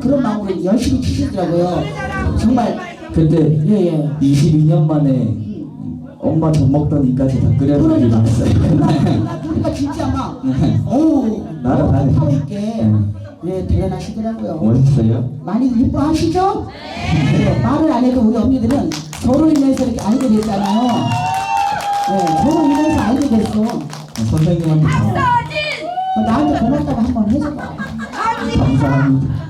그런 마음으로 열심히 치시더라고요. 정말 근데 예 예. 22년 만에 엄마 젖 먹던 이까지 다 그러니까 했어요. 그러니까 그러니까 진짜 막 어우 나라 다니- 파워 있게 네. 예 대단하시더라고요. 멋있어요? 많이들 이뻐하시죠? 네, 말을 안 해도 우리 언니들은 저로 인해서 이렇게 알게 됐잖아요. 네, 저로 인해서 알게 됐어. 어, 선생님한테 참 나한테 고맙다고 한번 해줘봐. 감사합니다.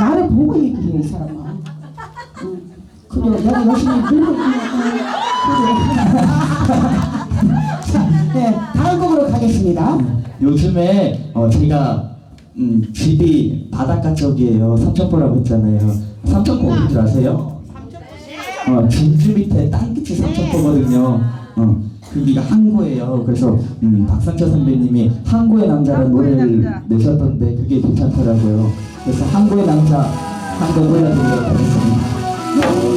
나를 보고 얘기해 이 사람아. 응. 그래 내가 열심히 있는 자, 네, 다음 곡으로 가겠습니다. 요즘에 어, 제가 음, 집이 바닷가 쪽이에요. 삼천포라고 했잖아요. 삼천포 어딘 줄 아세요? 어, 진주 밑에 땅끝이 삼천포거든요. 어, 거기가 항구예요. 그래서 음, 박상철 선배님이 항구의 남자라는 노래를 남자. 내셨던데 그게 괜찮더라고요. 그래서 항구의 남자 한곡 올려드리도록 하겠습니다.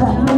Father.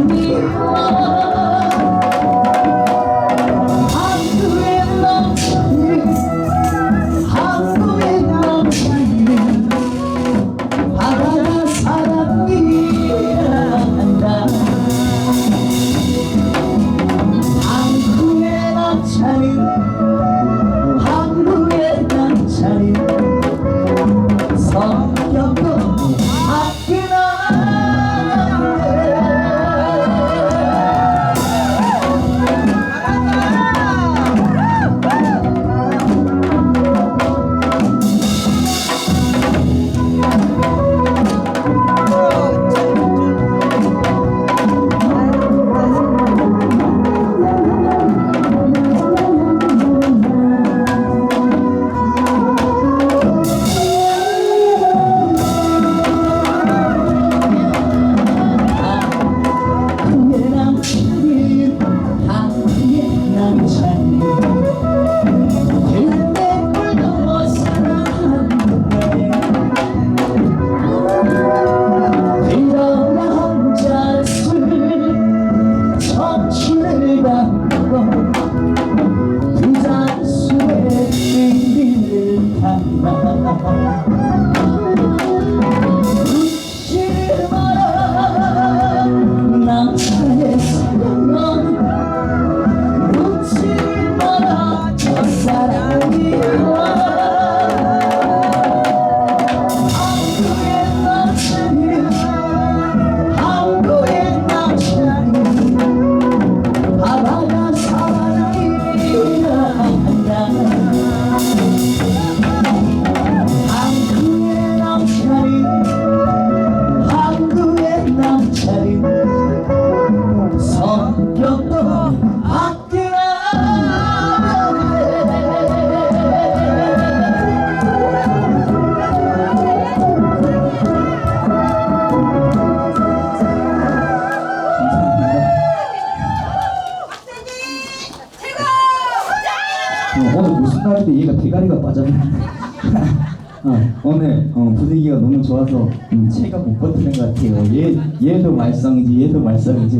얘도 말썽이지.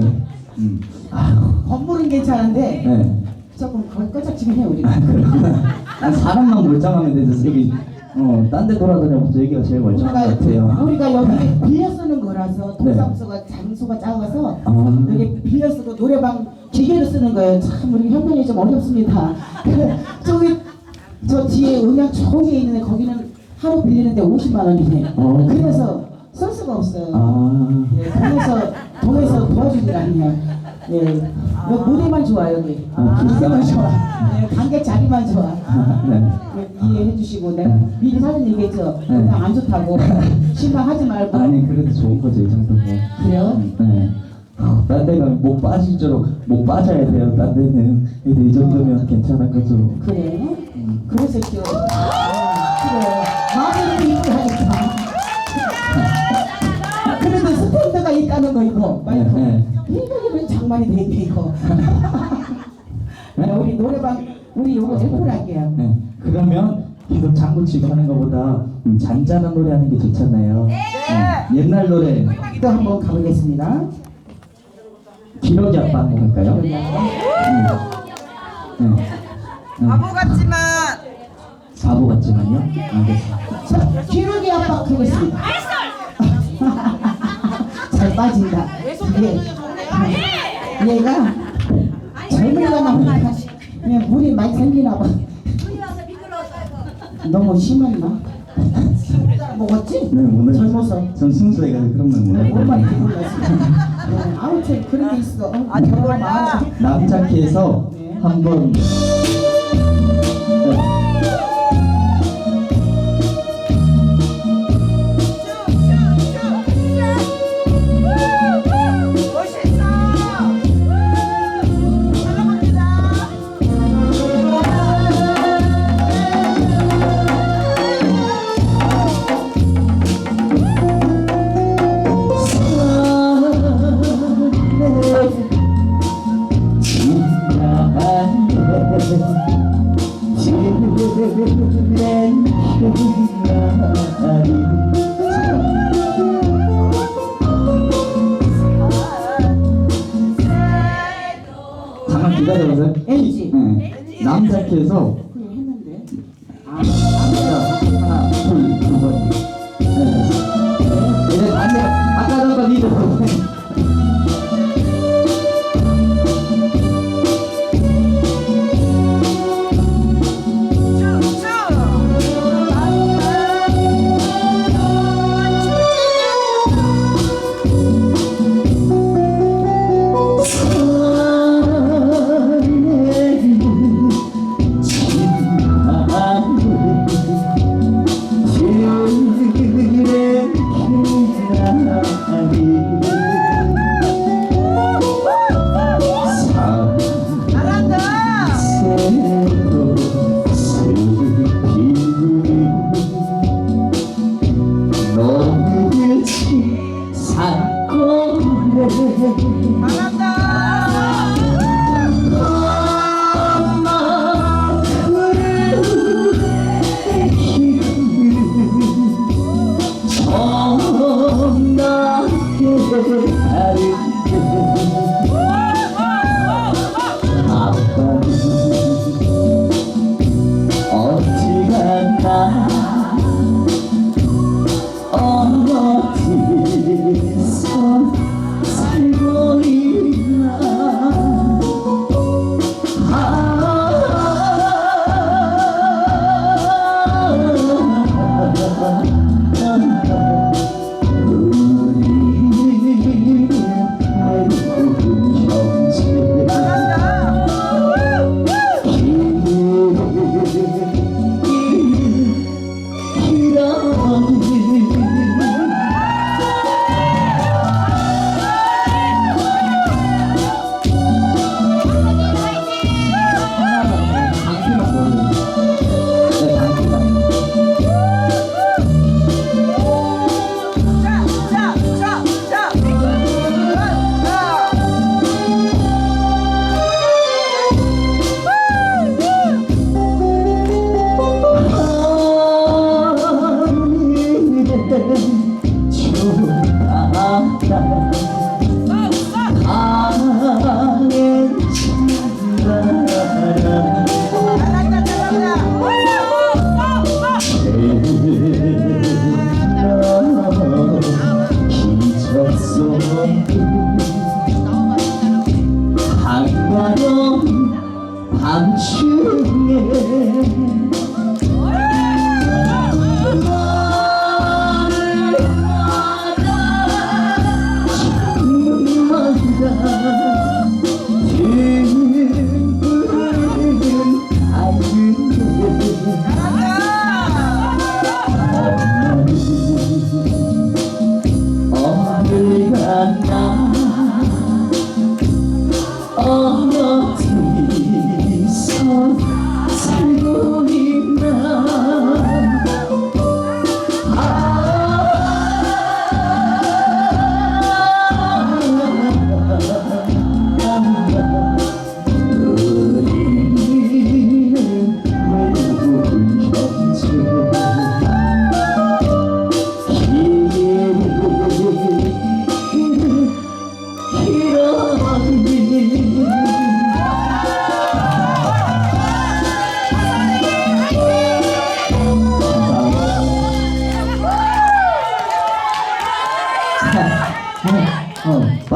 음. 아휴, 건물은 괜찮은데 네. 조금 거의 꺼작지긴 해 우리가 난 사람만 멀쩡하면 되지 여기 어, 딴 데 돌아다녀보자 여기가 제일 멀쩡한 것 같아요. 우리가 여기 빌려 쓰는 거라서 네. 동사무소가 장소가 작아서 아. 여기 빌려 쓰고 노래방 기계로 쓰는 거예요. 참 우리 형편이 좀 어렵습니다. 저기 저 뒤에 음향 게 있는데 거기는 하루 빌리는데 50만 원이네. 어. 그래서 쓸 수가 왔어요. 아, 예, 동에서 동에서 도와주는 거 아니야. 예, 여 무대만 좋아 여기. 아, 무대만 좋아. 예, 관객 자리만 좋아. 네. 예, 이해해 주시고 내가 미리 사전 얘기했죠. 네. 그냥 안 좋다고 실망하지 말고. 아니 그래도 좋은 거죠 이 정도면. 그래요? 네. 어, 딴 데가 못 빠질 줄로 못 빠져야 돼요. 딴 데는 그래도 이 정도면 괜찮은 거죠. 그래? 그래서 또 그래 마음이 이렇게 있다는 거 이거 네, 마이크 네. 이거는 장만이 되겠네 이거 야, 우리 노래방 우리 요거 제풀 할게요 네. 그러면 계속 장구 치고 하는 것보다 음, 잔잔한 노래 하는 게 좋잖아요. 네. 옛날 노래 또 한번 가보겠습니다 기러기 아빠 한번 한번. 네. 네. 바보 같지만 바보 같지만요. 알겠습니다. 자 기록이 압박하겠습니다 잘 빠진다 얘, 얘가 젊은이가 나오니까 그냥 물이 많이 생기나 봐 너무 심했나? 먹었지? 네 오늘 젊어서 전 순수해가지고 그런 말 네, 몰라요. 기분 났어 네, 아무튼 그런 게 있어 어, 아직 몰라. 남자키에서 네. 한번 잠깐 기다려보세요. NG. 네. 남자 키에서 Senhor.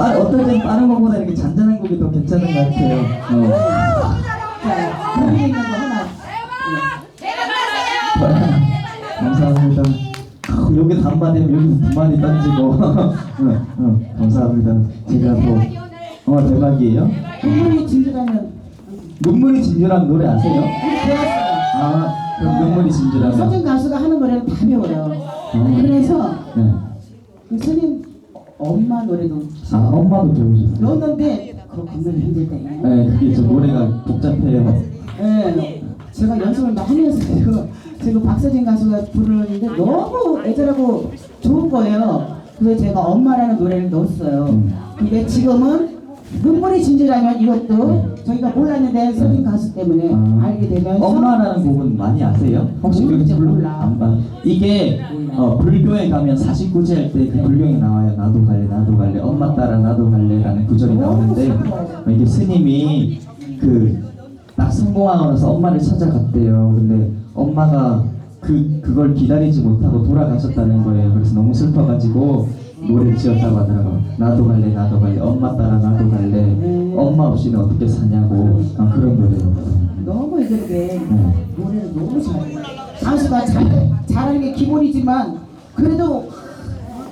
빠, 어떨 땐 빠른 곡보다 이렇게 잔잔한 곡이 더 괜찮은 것 같아요. 어. 자, 여기 있는 거 하나. 감사합니다. 아, 여기 단마디면 여기서 두 마디 던지고. 어, 어, 감사합니다. 제가 또, 어, 대박이에요. 눈물이 진주라면 눈물이 진주란 노래 아세요? 배웠어요. 아, 그럼 눈물이 진주라면. 서준 가수가 하는 노래는 다 배워요. 음. 그래서 네. 그 스님 엄마 노래도 아, 엄마도 배우셨어요. 넣었는데 겁나게 힘들대. 네, 그게 저 노래가 복잡해요. 예, 제가 연습을 막 하면서 지금 지금 박서진 가수가 부르는데 너무 애절하고 좋은 거예요. 그래서 제가 엄마라는 노래를 넣었어요. 음. 근데 지금은 눈물이 진지라면 이것도 저희가 몰랐는데 서진 가수 때문에 아. 알게 되면서 엄마라는 곡은 많이 아세요? 혹시 모르죠, 그 불- 몰라. 안 봐. 이게 어, 불교에 가면 49제 할 때 그 불경에 나와요. 나도 갈래, 나도 갈래, 엄마 따라 나도 갈래라는 구절이 나오는데 어, 이게 스님이 그딱 성공하고 나서 엄마를 찾아갔대요. 근데 엄마가 그 그걸 기다리지 못하고 돌아가셨다는 거예요. 그래서 너무 슬퍼가지고 노래를 지었다고 하더라고요. 나도 갈래, 나도 갈래, 엄마 따라 나도 갈래. 음. 엄마 없이는 어떻게 사냐고 아, 그런 노래예요. 너무 애절하게 네. 노래를 너무 잘해요. 가수가 잘, 잘하는 게 기본이지만 그래도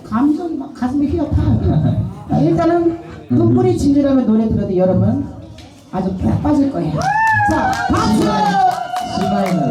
감정이 막 가슴이 휘어 파. 그냥. 아, 일단은 눈물이 진주라면 노래 들어도 여러분 아주 푹 빠질 거예요. 자, 박수! 심하이는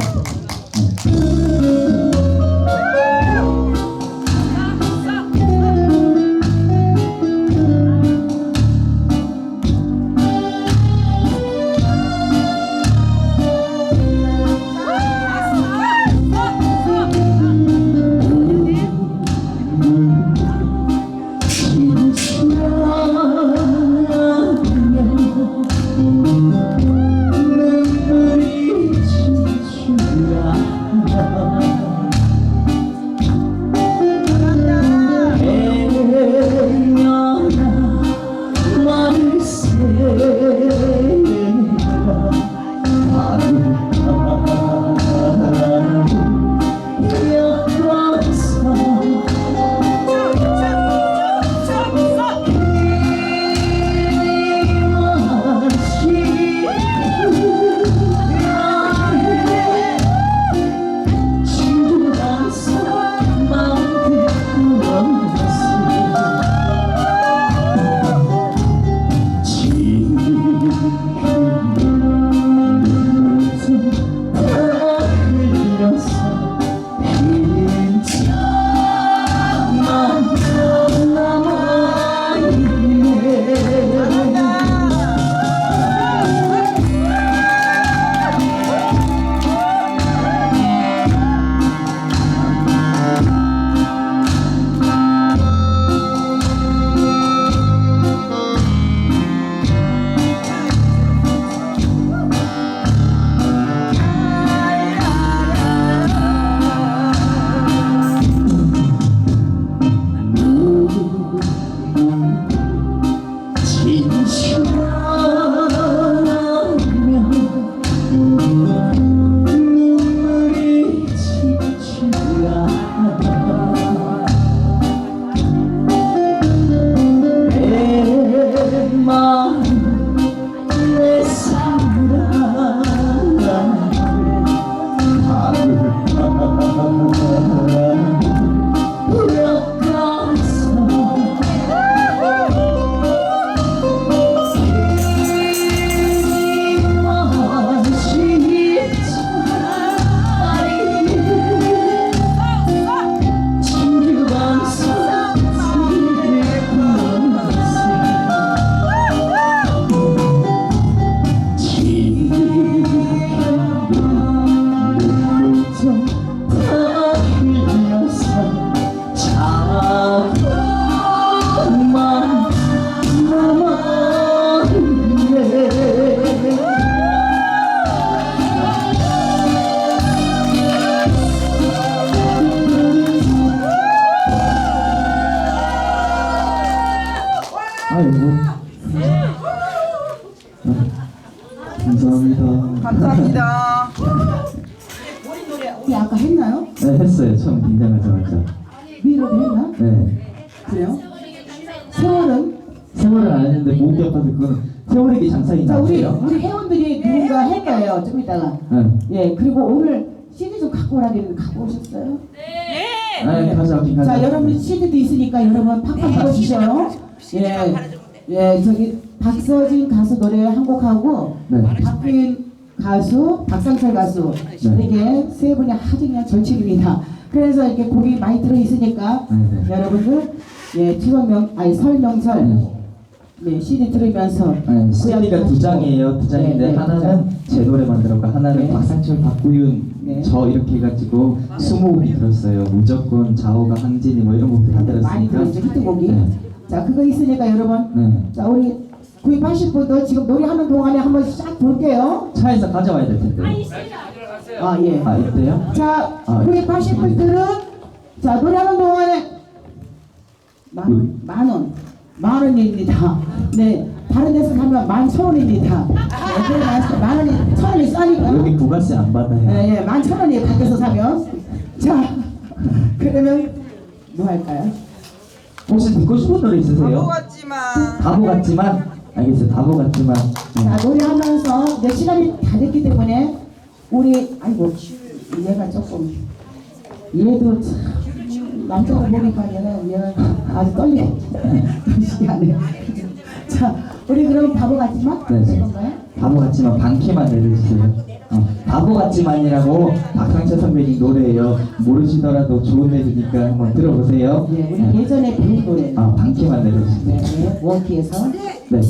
아이고 감사합니다. 감사합니다. 우리 아까 했나요? 네 했어요 처음 등장하자마자. 위로도 했나? 네. 그래요? 왜 목이 아파서 그거는 세월에게 장사인 자 우리? 우리 회원들이 누군가 할 거예요 좀 이따가 네. 예 그리고 오늘 CD 좀 갖고 오라기는 갖고 오셨어요? 네, 가져왔긴 자 가져왔어요. 여러분 CD도 있으니까 여러분 팍팍 불어주셔요 예, 예 저기 박서진 가수 노래 한 곡 하고 네. 박빈 가수 박상철 가수 네. 이렇게 세 분이 아주 그냥 절친입니다 그래서 이렇게 곡이 많이 들어 있으니까 네, 네. 여러분들 예 추석명 아니 설명설 네. 네 CD 들으면서 네, CD가 두 장이에요. 두 장인데 네, 네, 하나는 제 노래 만들었고 하나는 네. 박상철, 박구윤 네. 저 이렇게 해가지고 스무 곡이 들었어요. 무조건 자오가 항진이 뭐 이런 곡들 다 많이 들었으니까. 들었죠 히트곡이 네. 자 그거 있으니까 여러분 네. 자 우리 구입하실 분도 지금 노래하는 동안에 한번 싹 볼게요 차에서 가져와야 될 텐데. 아 예. 아 있대요? 자 아, 구입하실 분들은 자 노래하는 동안에 만, 음. 만 원, 만 원입니다. 네, 다른 데서 사면 만천 원입니다. 네, 그래 말씀 만 원이 천 원이 싸니까. 여기 부가세 안 받아요. 네, 예, 만천 원이 밖에서 사면. 자, 그러면 뭐 할까요? 혹시 듣고 싶은 노래 있으세요? 바보 같지만 바보 같지만 알겠어요. 바보 같지만. 네. 자, 노래하면서 이제 시간이 다 됐기 때문에 우리 아이고 얘가 조금 얘도 참 남자가 보니까 얘는 얘는 아주 떨려 시간에 자 우리 그럼 바보 같지만 네. 될 건가요? 바보 같지만 반키만 내려주세요. 어, 바보 같지만이라고 박상철 선배님 노래예요. 모르시더라도 좋은 내주니까 한번 들어보세요. 예, 우리 네. 예전에 배운 노래 아 반키만 네, 내려주세요. 네, 원키에서 네.